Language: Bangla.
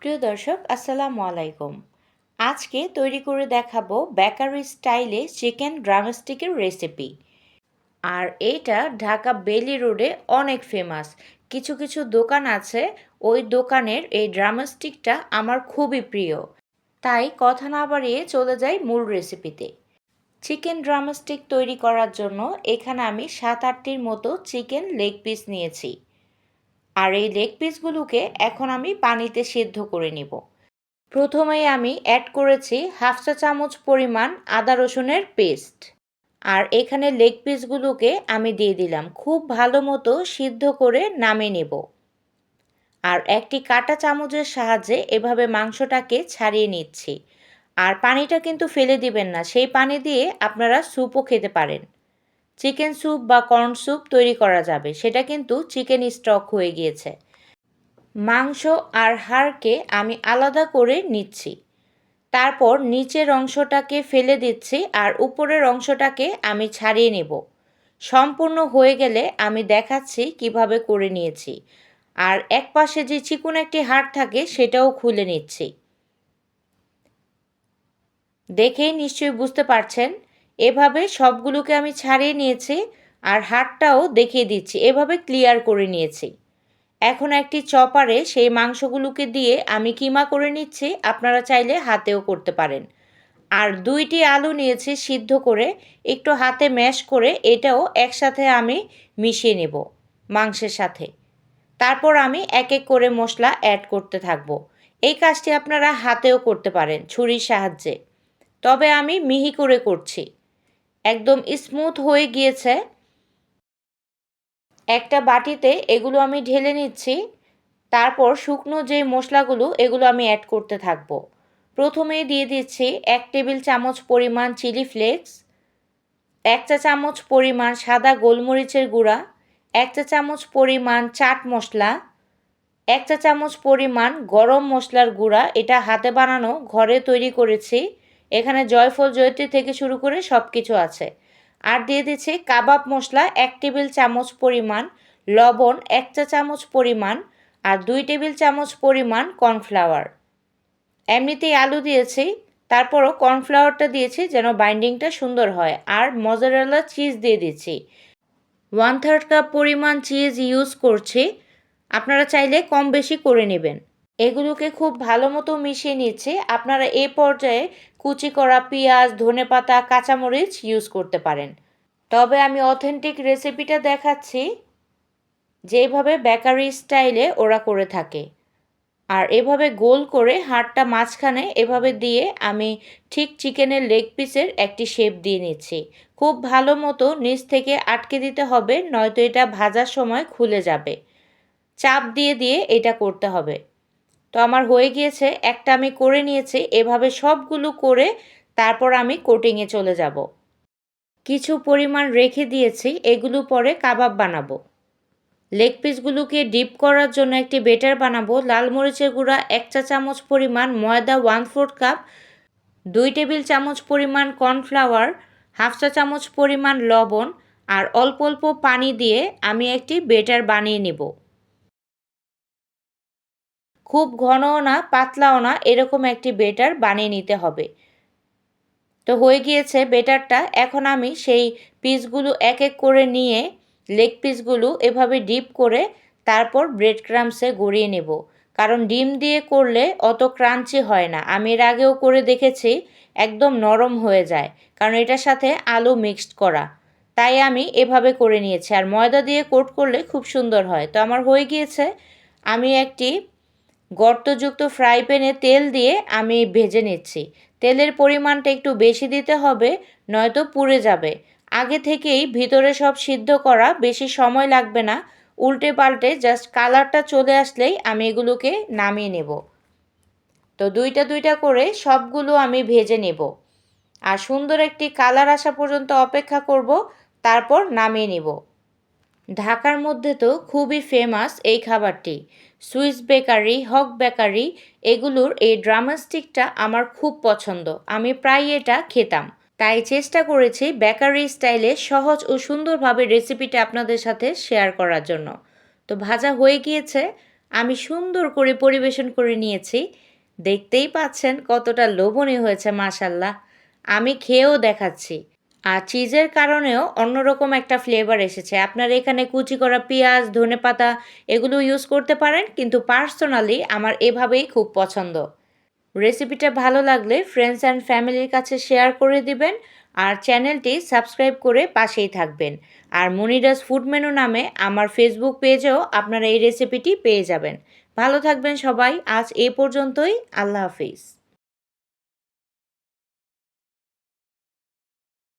প্রিয় দর্শক, আসসালামু আলাইকুম। আজকে তৈরি করে দেখাবো বেকারি স্টাইলে চিকেন ড্রামস্টিকের রেসিপি। আর এটা ঢাকা বেলি রোডে অনেক ফেমাস। কিছু কিছু দোকান আছে, ওই দোকানের এই ড্রামস্টিকটা আমার খুবই প্রিয়। তাই কথা না বাড়িয়ে চলে যাই মূল রেসিপিতে। চিকেন ড্রামস্টিক তৈরি করার জন্য এখানে আমি সাত, আটটির মতো চিকেন লেগ পিস নিয়েছি। আর এই লেগ পিসগুলোকে এখন আমি পানিতে সিদ্ধ করে নিব। প্রথমেই আমি অ্যাড করেছি হাফ চা চামচ পরিমাণ আদা রসুনের পেস্ট আর এখানে লেগ পিসগুলোকে আমি দিয়ে দিলাম, খুব ভালো মতো সিদ্ধ করে নামিয়ে নেব। আর একটি কাটা চামচের সাহায্যে এভাবে মাংসটাকে ছাড়িয়ে নিচ্ছি। আর পানিটা কিন্তু ফেলে দিবেন না, সেই পানি দিয়ে আপনারা স্যুপও খেতে পারেন। চিকেন স্যুপ বা কর্ন স্যুপ তৈরি করা যাবে। সেটা কিন্তু চিকেন স্টক হয়ে গিয়েছে। মাংস আর হাড়কে আমি আলাদা করে নিচ্ছি। তারপর নিচের অংশটাকে ফেলে দিচ্ছি আর উপরের অংশটাকে আমি ছাড়িয়ে নেব। সম্পূর্ণ হয়ে গেলে আমি দেখাচ্ছি কীভাবে করে নিয়েছি। আর এক পাশে যে চিকুন একটি হাড় থাকে, সেটাও খুলে নিচ্ছি। দেখেই নিশ্চয়ই বুঝতে পারছেন এভাবে সবগুলোকে আমি ছাড়িয়ে নিয়েছি আর হাড়টাও দেখিয়ে দিচ্ছি। এভাবে ক্লিয়ার করে নিয়েছি। এখন একটি চপারে সেই মাংসগুলোকে দিয়ে আমি কিমা করে নিচ্ছি, আপনারা চাইলে হাতেও করতে পারেন। আর দুইটি আলু নিয়েছি সিদ্ধ করে, একটু হাতে ম্যাশ করে এটাও একসাথে আমি মিশিয়ে নেব মাংসের সাথে। তারপর আমি এক এক করে মশলা অ্যাড করতে থাকব। এই কাজটি আপনারা হাতেও করতে পারেন ছুরির সাহায্যে। তবে আমি মিহি করে করছি। একদম স্মুথ হয়ে গিয়েছে। একটা বাটিতে এগুলো আমি ঢেলে নিচ্ছি। তারপর শুকনো যে মশলাগুলো, এগুলো আমি অ্যাড করতে থাকব। প্রথমেই দিয়ে দিচ্ছি এক টেবিল চামচ পরিমাণ চিলি ফ্লেক্স এক চা চামচ পরিমাণ সাদা গোলমরিচের গুঁড়া, এক চা চামচ পরিমাণ চাট মশলা, এক চা চামচ পরিমাণ গরম মশলার গুঁড়া। এটা হাতে বানানো, ঘরে তৈরি করেছি। এখানে জয়ফল জয়ত্রী থেকে শুরু করে সব কিছু আছে। আর দিয়ে দিচ্ছি কাবাব মশলা, এক টেবিল চামচ পরিমাণ লবণ, এক চা চামচ পরিমাণ আর দুই টেবিল চামচ পরিমাণ কর্নফ্লাওয়ার। এমনিতেই আলু দিয়েছি, তারপরও কর্নফ্লাওয়ারটা দিয়েছি যেন বাইন্ডিংটা সুন্দর হয়। আর মজারেলা চিজ দিয়ে দিচ্ছি। ওয়ান থার্ড কাপ পরিমাণ চিজ ইউজ করছি। আপনারা চাইলে কম বেশি করে নেবেন। এগুলোকে খুব ভালো মতো মিশিয়ে নিচ্ছে। আপনারা এ পর্যায়ে কুচি করা পেঁয়াজ, ধনে পাতা, কাঁচামরিচ ইউজ করতে পারেন। তবে আমি অথেন্টিক রেসিপিটা দেখাচ্ছি, যেভাবে বেকারি স্টাইলে ওরা করে থাকে। আর এভাবে গোল করে হাড়টা মাঝখানে এভাবে দিয়ে আমি ঠিক চিকেনের লেগ পিসের একটি শেপ দিয়ে নিচ্ছি। খুব ভালো মতো নিচ থেকে আটকে দিতে হবে, নয়তো এটা ভাজার সময় খুলে যাবে। চাপ দিয়ে দিয়ে এটা করতে হবে। তো আমার হয়ে গিয়েছে, একটা আমি করে নিয়েছি, এভাবে সবগুলো করে তারপর আমি কোটিংয়ে চলে যাব। কিছু পরিমাণ রেখে দিয়েছি, এগুলো পরে কাবাব বানাবো। লেগ পিসগুলোকে ডিপ করার জন্য একটি বেটার বানাবো, লাল মরিচের গুঁড়া এক চা চামচ পরিমাণ, ময়দা ওয়ান ফোর্থ কাপ দুই টেবিল চামচ পরিমাণ কর্নফ্লাওয়ার হাফ চা চামচ পরিমাণ লবণ, আর অল্প অল্প পানি দিয়ে আমি একটি বেটার বানিয়ে নেব। খুব ঘনও না, পাতলাও না, এরকম একটি বেটার বানিয়ে নিতে হবে। তো হয়ে গিয়েছে বেটারটা। এখন আমি সেই পিসগুলো এক এক করে নিয়ে লেগ পিসগুলো এভাবে ডিপ করে তারপর ব্রেড ক্রামসে গড়িয়ে নেব। কারণ ডিম দিয়ে করলে অত ক্রাঞ্চি হয় না। আমি এর আগেও করে দেখেছি, একদম নরম হয়ে যায়। কারণ এটার সাথে আলু মিক্সড করা। তাই আমি এভাবে করে নিয়েছি। আর ময়দা দিয়ে কোট করলে খুব সুন্দর হয়। তো আমার হয়ে গিয়েছে, আমি একটি গর্তযুক্ত ফ্রাই প্যানে তেল দিয়ে আমি ভেজে নিচ্ছি। তেলের পরিমাণটা একটু বেশি দিতে হবে, নয়তো পুড়ে যাবে। আগে থেকেই ভিতরে সব সিদ্ধ করা বেশি সময় লাগবে না। উল্টে পাল্টে জাস্ট কালারটা চলে আসলেই আমি এগুলোকে নামিয়ে নেব। তো দুইটা দুইটা করে সবগুলো আমি ভেজে নেব। আর সুন্দর একটি কালার আসা পর্যন্ত অপেক্ষা করব, তারপর নামিয়ে নেব। ঢাকার মধ্যে তো খুবই ফেমাস এই খাবারটি। সুইস বেকারি, হক বেকারি, এগুলোর এই ড্রামাস্টিকটা আমার খুব পছন্দ। আমি প্রায় এটা খেতাম। তাই চেষ্টা করেছি বেকারি স্টাইলে সহজ ও সুন্দরভাবে রেসিপিটা আপনাদের সাথে শেয়ার করার জন্য। তো ভাজা হয়ে গিয়েছে। আমি সুন্দর করে পরিবেশন করে নিয়েছি। দেখতেই পাচ্ছেন কতটা লোভনীয় হয়েছে মাসাল্লাহ আমি খেয়েও দেখাচ্ছি। আর চিজের কারণেও অন্যরকম একটা ফ্লেভার এসেছে। আপনার এখানে কুচি করা পেঁয়াজ ধনেপাতা এগুলো ইউজ করতে পারেন, কিন্তু পার্সোনালি আমার এভাবেই খুব পছন্দ। রেসিপিটা ভালো লাগলে ফ্রেন্ডস অ্যান্ড ফ্যামিলির কাছে শেয়ার করে দিবেন আর চ্যানেলটি সাবস্ক্রাইব করে পাশেই থাকবেন। আর মনিরাজ ফুড মেনু নামে আমার ফেসবুক পেজেও আপনারা এই রেসিপিটি পেয়ে যাবেন। ভালো থাকবেন সবাই, আজ এ পর্যন্তই, আল্লাহ হাফিজ।